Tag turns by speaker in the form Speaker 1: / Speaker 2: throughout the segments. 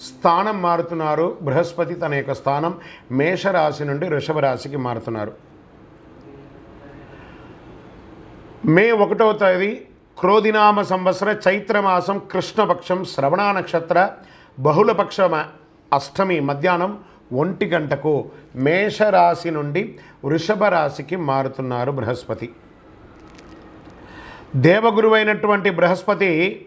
Speaker 1: స్థానం మారుతున్నారు. బృహస్పతి తన యొక్క స్థానం మేషరాశి నుండి వృషభ రాశికి మారుతున్నారు. మే ఒకటవ తేదీ క్రోధినామ సంవత్సర చైత్రమాసం కృష్ణపక్షం శ్రవణ నక్షత్ర బహుళపక్ష అష్టమి మధ్యాహ్నం ఒంటి గంటకు మేషరాశి నుండి వృషభ రాశికి మారుతున్నారు బృహస్పతి. దేవగురువైనటువంటి బృహస్పతి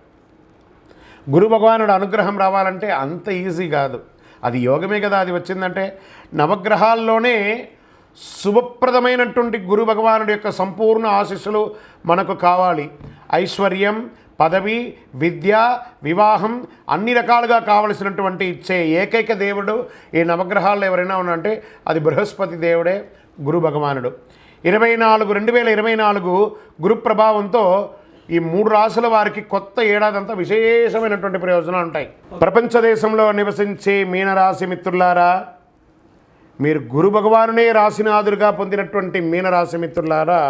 Speaker 1: గురు భగవానుడు అనుగ్రహం రావాలంటే అంత ఈజీ కాదు. అది యోగమే కదా అది వచ్చిందంటే నవగ్రహాల్లోనే శుభప్రదమైనటువంటి గురు భగవానుడి యొక్క సంపూర్ణ ఆశీస్సులు మనకు కావాలి. ఐశ్వర్యం పదవి విద్య వివాహం అన్ని రకాలుగా కావలసినటువంటి ఇచ్చే ఏకైక దేవుడు ఈ నవగ్రహాల్లో ఎవరైనా ఉన్నంటే అది బృహస్పతి దేవుడే గురు భగవానుడు. ఇరవై నాలుగు రెండు వేల ఇరవై నాలుగు గురు ప్రభావంతో ఈ మూడు రాసుల వారికి కొత్త ఏడాదంతా విశేషమైనటువంటి ప్రయోజనాలు ఉంటాయి. ప్రపంచ దేశంలో నివసించే మీనరాశి మిత్రులారా మీరు గురు భగవానునే రాశినాథుడిగా పొందినటువంటి మీనరాశి మిత్రులారా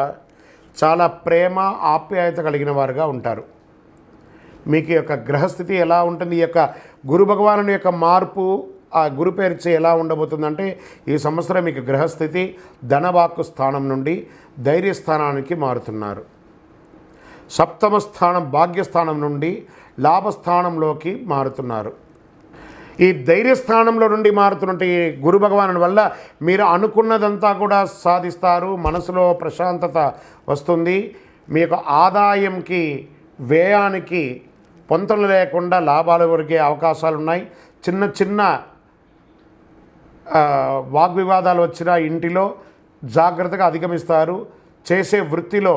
Speaker 1: చాలా ప్రేమ ఆప్యాయత కలిగిన వారుగా ఉంటారు. మీకు యొక్క గ్రహస్థితి ఎలా ఉంటుంది ఈ యొక్క గురు భగవానుని యొక్క మార్పు ఆ గురు పేర్చి ఎలా ఉండబోతుందంటే ఈ సంవత్సరం మీకు గ్రహస్థితి ధనవాక్కు స్థానం నుండి ధైర్యస్థానానికి మారుతున్నారు. సప్తమ స్థానం భాగ్యస్థానం నుండి లాభస్థానంలోకి మారుతున్నారు. ఈ ధైర్యస్థానంలో నుండి మారుతున్నటువంటి ఈ గురు భగవాను వల్ల మీరు అనుకున్నదంతా కూడా సాధిస్తారు. మనసులో ప్రశాంతత వస్తుంది. మీ యొక్క ఆదాయంకి వ్యయానికి పొంతలు లేకుండా లాభాలు ఒరిగే అవకాశాలు ఉన్నాయి చిన్న చిన్న వాగ్వివాదాలు వచ్చిన ఇంటిలో జాగ్రత్తగా అధిగమిస్తారు. చేసే వృత్తిలో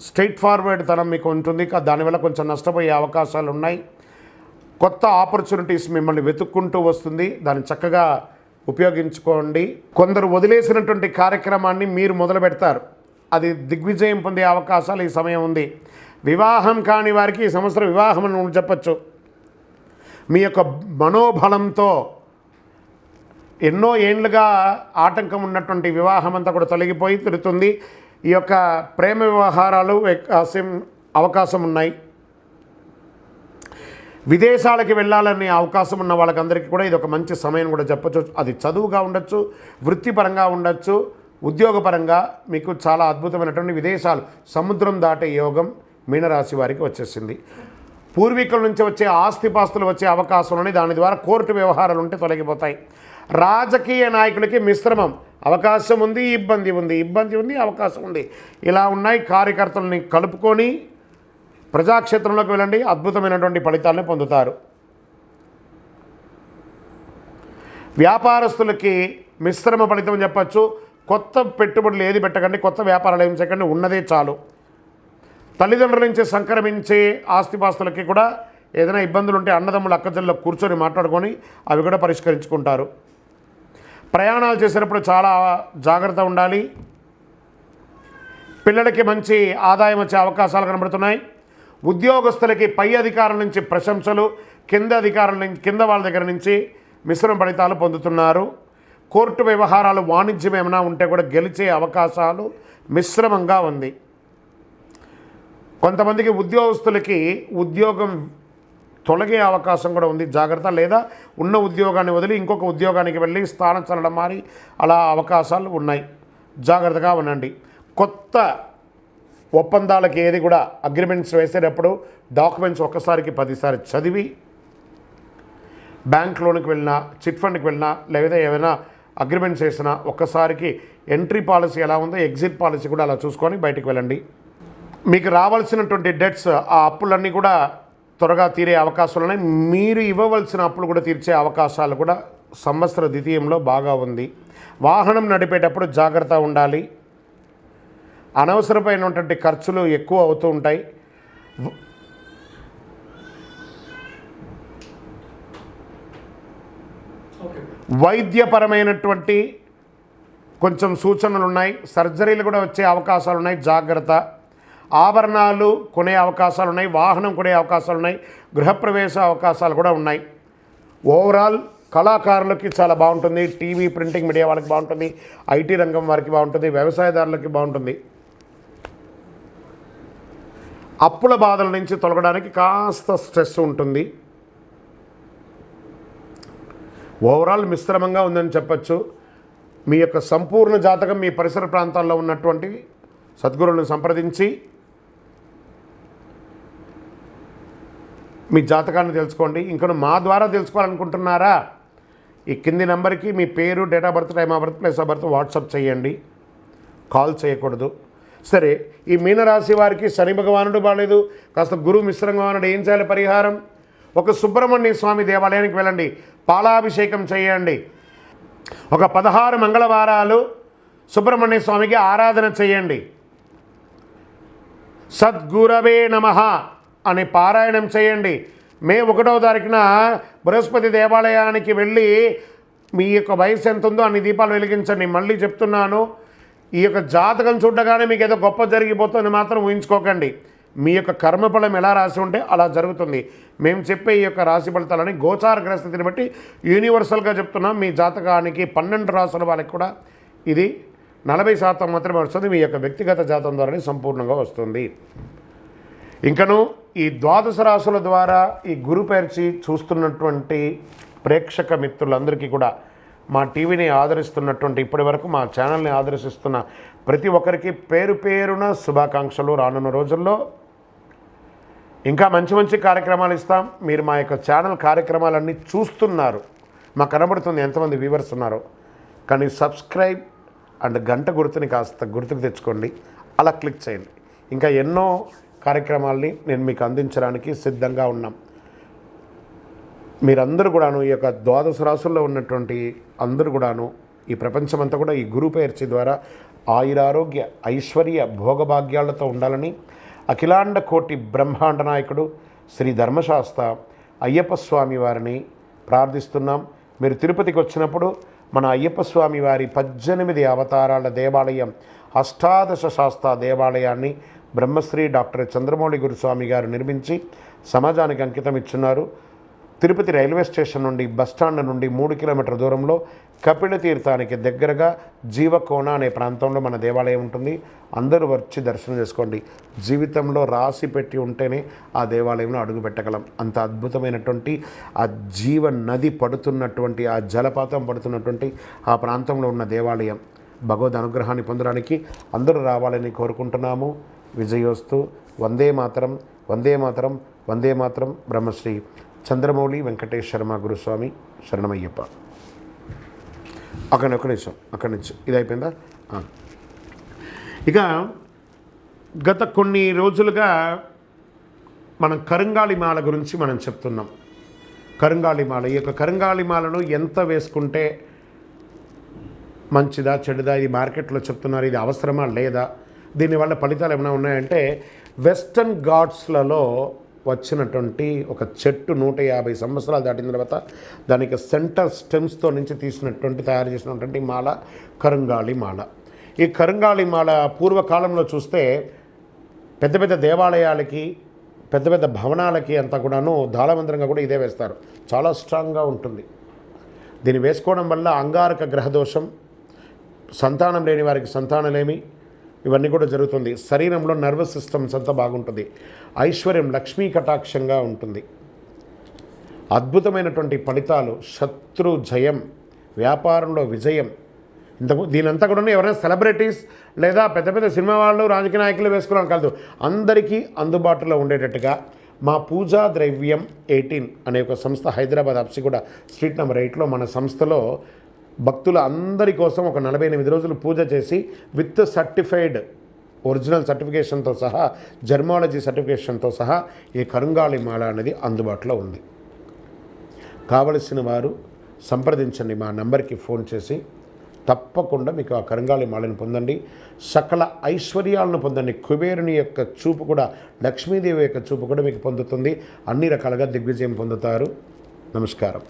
Speaker 1: స్ట్రైట్ ఫార్వర్డ్ తనం మీకు ఉంటుంది. దానివల్ల కొంచెం నష్టపోయే అవకాశాలు ఉన్నాయి. కొత్త ఆపర్చునిటీస్ మిమ్మల్ని వెతుక్కుంటూ వస్తుంది. దాన్ని చక్కగా ఉపయోగించుకోండి. కొందరు వదిలేసినటువంటి కార్యక్రమాన్ని మీరు మొదలు పెడతారు. అది దిగ్విజయం పొందే అవకాశాలు ఈ సమయం ఉంది. వివాహం కాని వారికి ఈ సంవత్సరం వివాహం అని చెప్పచ్చు. మీ యొక్క మనోబలంతో ఎన్నో ఏండ్లుగా ఆటంకం ఉన్నటువంటి వివాహం అంతా కూడా తొలగిపోయి తిరుగుతుంది. ఈ యొక్క ప్రేమ వ్యవహారాలు అవకాశం ఉన్నాయి. విదేశాలకి వెళ్ళాలనే అవకాశం ఉన్న వాళ్ళకందరికీ కూడా ఇది ఒక మంచి సమయం కూడా చెప్పచ్చు. అది చదువుగా ఉండొచ్చు వృత్తిపరంగా ఉండొచ్చు ఉద్యోగపరంగా మీకు చాలా అద్భుతమైనటువంటి విదేశాలు. సముద్రం దాటే యోగం మీనరాశి వారికి వచ్చేసింది. పూర్వీకుల నుంచి వచ్చే ఆస్తిపాస్తులు వచ్చే అవకాశం ఉన్నాయి. దాని ద్వారా కోర్టు వ్యవహారాలు ఉంటే తొలగిపోతాయి. రాజకీయ నాయకులకి మిశ్రమం. అవకాశం ఉంది ఇబ్బంది ఉంది. ఇబ్బంది ఉంది అవకాశం ఉంది. ఇలా ఉన్నాయి కార్యకర్తలని కలుపుకొని ప్రజాక్షేత్రంలోకి వెళ్ళండి. అద్భుతమైనటువంటి ఫలితాలను పొందుతారు. వ్యాపారస్తులకి మిశ్రమ ఫలితం చెప్పచ్చు. కొత్త పెట్టుబడులు ఏది పెట్టకండి కొత్త వ్యాపారాలు ఏం చేయకండి ఉన్నదే చాలు. తల్లిదండ్రుల నుంచి సంక్రమించే ఆస్తిపాస్తులకి కూడా ఏదైనా ఇబ్బందులు ఉంటే అన్నదమ్ములు అక్కజల్లో కూర్చొని మాట్లాడుకొని అవి కూడా పరిష్కరించుకుంటారు. ప్రయాణాలు చేసేటప్పుడు చాలా జాగ్రత్త ఉండాలి. పిల్లలకి మంచి ఆదాయం వచ్చే అవకాశాలు కనబడుతున్నాయి. ఉద్యోగస్తులకి పై అధికారుల నుంచి ప్రశంసలు కింద అధికారుల నుంచి కింద వాళ్ళ దగ్గర నుంచి మిశ్రమ ఫలితాలు పొందుతున్నారు. కోర్టు వ్యవహారాలు వాణిజ్యం ఏమైనా ఉంటే కూడా గెలిచే అవకాశాలు మిశ్రమంగా ఉంది. కొంతమందికి ఉద్యోగస్తులకి ఉద్యోగం తొలగే అవకాశం కూడా ఉంది. జాగ్రత్త. లేదా ఉన్న ఉద్యోగాన్ని వదిలి ఇంకొక ఉద్యోగానికి వెళ్ళి స్థానం చల్లడం మారి అలా అవకాశాలు ఉన్నాయి. జాగ్రత్తగా ఉండండి. కొత్త ఒప్పందాలకి ఏది కూడా అగ్రిమెంట్స్ వేసేటప్పుడు డాక్యుమెంట్స్ ఒక్కసారికి పదిసారి చదివి బ్యాంక్ లోన్కి వెళ్ళినా చిట్ ఫండ్కి వెళ్ళినా లేదా ఏమైనా అగ్రిమెంట్స్ వేసినా ఒక్కసారికి ఎంట్రీ పాలసీ ఎలా ఉందో ఎగ్జిట్ పాలసీ కూడా అలా చూసుకొని బయటికి వెళ్ళండి. మీకు రావాల్సినటువంటి డెట్స్ ఆ అప్పులన్నీ కూడా త్వరగా తీరే అవకాశాలు ఉన్నాయి. మీరు ఇవ్వవలసిన అప్పులు కూడా తీర్చే అవకాశాలు కూడా సంవత్సర ద్వితీయంలో బాగా ఉంది. వాహనం నడిపేటప్పుడు జాగ్రత్త ఉండాలి. అనవసరమైనటువంటి ఖర్చులు ఎక్కువ అవుతూ ఉంటాయి. వైద్యపరమైనటువంటి కొంచెం సూచనలు ఉన్నాయి. సర్జరీలు కూడా వచ్చే అవకాశాలు ఉన్నాయి. జాగ్రత్త. ఆభరణాలు కొనే అవకాశాలు ఉన్నాయి వాహనం కొనే అవకాశాలు ఉన్నాయి గృహప్రవేశ అవకాశాలు కూడా ఉన్నాయి. ఓవరాల్ కళాకారులకి చాలా బాగుంటుంది టీవీ ప్రింటింగ్ మీడియా వాళ్ళకి బాగుంటుంది ఐటీ రంగం వారికి బాగుంటుంది వ్యవసాయదారులకి బాగుంటుంది. అప్పుల బాధల నుంచి తొలగడానికి కాస్త స్ట్రెస్ ఉంటుంది. ఓవరాల్ మిశ్రమంగా ఉందని చెప్పచ్చు. మీ యొక్క సంపూర్ణ జాతకం మీ పరిసర ప్రాంతాల్లో ఉన్నటువంటి సద్గురులను సంప్రదించి మీ జాతకాన్ని తెలుసుకోండి. ఇంకా మా ద్వారా తెలుసుకోవాలనుకుంటున్నారా? ఈ కింది నెంబర్కి మీ పేరు date of birth time of birth place of birth WhatsApp చేయండి. కాల్ చేయకూడదు. సరే ఈ మీనరాశి వారికి శని భగవానుడు బాగాలేదు కాస్త గురువు మిశ్రంగా ఉన్నాడు. ఏం చేయాలి పరిహారం? ఒక సుబ్రహ్మణ్య స్వామి దేవాలయానికి వెళ్ళండి. పాలాభిషేకం చేయండి. ఒక పదహారు మంగళవారాలు సుబ్రహ్మణ్య స్వామికి ఆరాధన చేయండి. సద్గురవే నమ. అని పారాయణం చేయండి. మే ఒకటో తారీఖున బృహస్పతి దేవాలయానికి వెళ్ళి మీ యొక్క వయసు ఎంత ఉందో అన్ని దీపాలు వెలిగించండి. మళ్ళీ చెప్తున్నాను ఈ యొక్క జాతకం చూడగానే మీకు ఏదో గొప్ప జరిగిపోతుంది మాత్రం ఊహించుకోకండి. మీ యొక్క కర్మఫలం ఎలా రాసి ఉంటే అలా జరుగుతుంది. మేము చెప్పే ఈ యొక్క రాశి ఫలితాలని గోచార గ్రహస్థితిని బట్టి యూనివర్సల్గా చెప్తున్నాం. మీ జాతకానికి పన్నెండు రాసుల వాళ్ళకి కూడా ఇది నలభై శాతం మాత్రమే వస్తుంది. మీ యొక్క వ్యక్తిగత జాతం ద్వారానే సంపూర్ణంగా వస్తుంది. ఇంకను ఈ ద్వాదశ రాసుల ద్వారా ఈ గురు పేర్చి చూస్తున్నటువంటి ప్రేక్షక మిత్రులందరికీ కూడా మా టీవీని ఆదరిస్తున్నటువంటి ఇప్పటి వరకు మా ఛానల్ని ఆదర్శిస్తున్న ప్రతి ఒక్కరికి పేరు పేరున శుభాకాంక్షలు రానున్న రోజుల్లో. ఇంకా మంచి మంచి కార్యక్రమాలు ఇస్తాం. మీరు మా యొక్క ఛానల్ కార్యక్రమాలన్నీ చూస్తున్నారు. మాకు కనబడుతుంది ఎంతమంది వ్యూవర్స్ ఉన్నారో. కానీ సబ్స్క్రైబ్ అండ్ గంట గుర్తుని కాస్త గుర్తుకు తెచ్చుకోండి. అలా క్లిక్ చేయండి. ఇంకా ఎన్నో కార్యక్రమాల్ని నేను మీకు అందించడానికి సిద్ధంగా ఉన్నాం. మీరందరూ కూడాను ఈ యొక్క ద్వాదశ రాసుల్లో ఉన్నటువంటి అందరూ కూడాను ఈ ప్రపంచమంతా కూడా ఈ గురు పేర్చి ద్వారా ఆయురారోగ్య ఐశ్వర్య భోగభాగ్యాలతో ఉండాలని అఖిలాండ కోటి బ్రహ్మాండ నాయకుడు శ్రీ ధర్మశాస్త్ర అయ్యప్ప స్వామి వారిని ప్రార్థిస్తున్నాం. మీరు తిరుపతికి వచ్చినప్పుడు మన అయ్యప్ప స్వామి వారి పద్దెనిమిది అవతారాల దేవాలయం అష్టాదశ శాస్త్ర దేవాలయాన్ని బ్రహ్మశ్రీ డాక్టర్ చంద్రమౌళి గురుస్వామి గారు నిర్మించి సమాజానికి అంకితం ఇచ్చున్నారు. తిరుపతి రైల్వే స్టేషన్ నుండి బస్టాండ్ నుండి మూడు కిలోమీటర్ల దూరంలో కపిల తీర్థానికి దగ్గరగా జీవకోణ అనే ప్రాంతంలో మన దేవాలయం ఉంటుంది. అందరూ వచ్చి దర్శనం చేసుకోండి. జీవితంలో రాసి పెట్టి ఉంటేనే ఆ దేవాలయంలో అడుగు పెట్టగలం. అంత అద్భుతమైనటువంటి ఆ జీవ నది పడుతున్నటువంటి ఆ జలపాతం పడుతున్నటువంటి ఆ ప్రాంతంలో ఉన్న దేవాలయం భగవద్ అనుగ్రహాన్ని పొందడానికి అందరూ రావాలని కోరుకుంటున్నాము. విజయోస్తు. వందే మాతరం వందే మాతరం వందే మాతరం బ్రహ్మశ్రీ చంద్రమౌళి వెంకటేష్ శర్మ గురుస్వామి శరణమయ్యప్ప. అక్కడ ఒక నిమిషం అక్కడి నుంచి. ఇది అయిపోయిందా ఇక గత కొన్ని రోజులుగా మనం కరుంగాళిమాల గురించి మనం చెప్తున్నాం. కరుంగాళిమాల ఈ యొక్క కరుంగాళిమాలను ఎంత వేసుకుంటే మంచిదా చెడుదా ఇది మార్కెట్లో చెప్తున్నారు ఇది అవసరమా లేదా? దీనివల్ల ఫలితాలు ఏమైనా ఉన్నాయంటే వెస్టర్న్ ఘాట్స్లలో వచ్చినటువంటి ఒక చెట్టు నూట యాభై సంవత్సరాలు దాటిన తర్వాత దానికి సెంటర్ స్టెమ్స్తో నుంచి తీసినటువంటి తయారు చేసినటువంటి మాల కరుంగాళి మాల. ఈ కరుంగాళి మాల పూర్వకాలంలో చూస్తే పెద్ద పెద్ద దేవాలయాలకి పెద్ద పెద్ద భవనాలకి అంతా కూడాను దాళమంత్రంగా కూడా ఇదే వేస్తారు. చాలా స్ట్రాంగ్గా ఉంటుంది. దీన్ని వేసుకోవడం వల్ల అంగారక గ్రహదోషం సంతానం లేని వారికి సంతానలేమి ఇవన్నీ కూడా జరుగుతుంది. శరీరంలో నర్వస్ సిస్టమ్స్ అంతా బాగుంటుంది. ఐశ్వర్యం లక్ష్మీ కటాక్షంగా ఉంటుంది. అద్భుతమైనటువంటి ఫలితాలు శత్రు జయం వ్యాపారంలో విజయం. ఇంతకు దీనంతా కూడా ఎవరైనా సెలబ్రిటీస్ లేదా పెద్ద పెద్ద సినిమా వాళ్ళు రాజకీయ నాయకులు వేసుకోవడం కాదు. అందరికీ అందుబాటులో ఉండేటట్టుగా మా పూజా ద్రవ్యం ఎయిటీన్ అనే ఒక సంస్థ హైదరాబాద్ అప్సిగూడ స్ట్రీట్ నెంబర్ ఎయిట్లో మన సంస్థలో భక్తుల అందరి కోసం ఒక నలభై ఎనిమిది రోజులు పూజ చేసి విత్ సర్టిఫైడ్ ఒరిజినల్ సర్టిఫికేషన్తో సహా జర్మాలజీ సర్టిఫికేషన్తో సహా ఈ కరుంగాళి మాల అనేది అందుబాటులో ఉంది. కావలసిన వారు సంప్రదించండి మా నంబర్కి ఫోన్ చేసి తప్పకుండా మీకు ఆ కరంగాళి మాలను పొందండి. సకల ఐశ్వర్యాలను పొందండి. కుబేరుని యొక్క చూపు కూడా లక్ష్మీదేవి యొక్క చూపు కూడా మీకు పొందుతుంది. అన్ని రకాలుగా దిగ్విజయం పొందుతారు. నమస్కారం.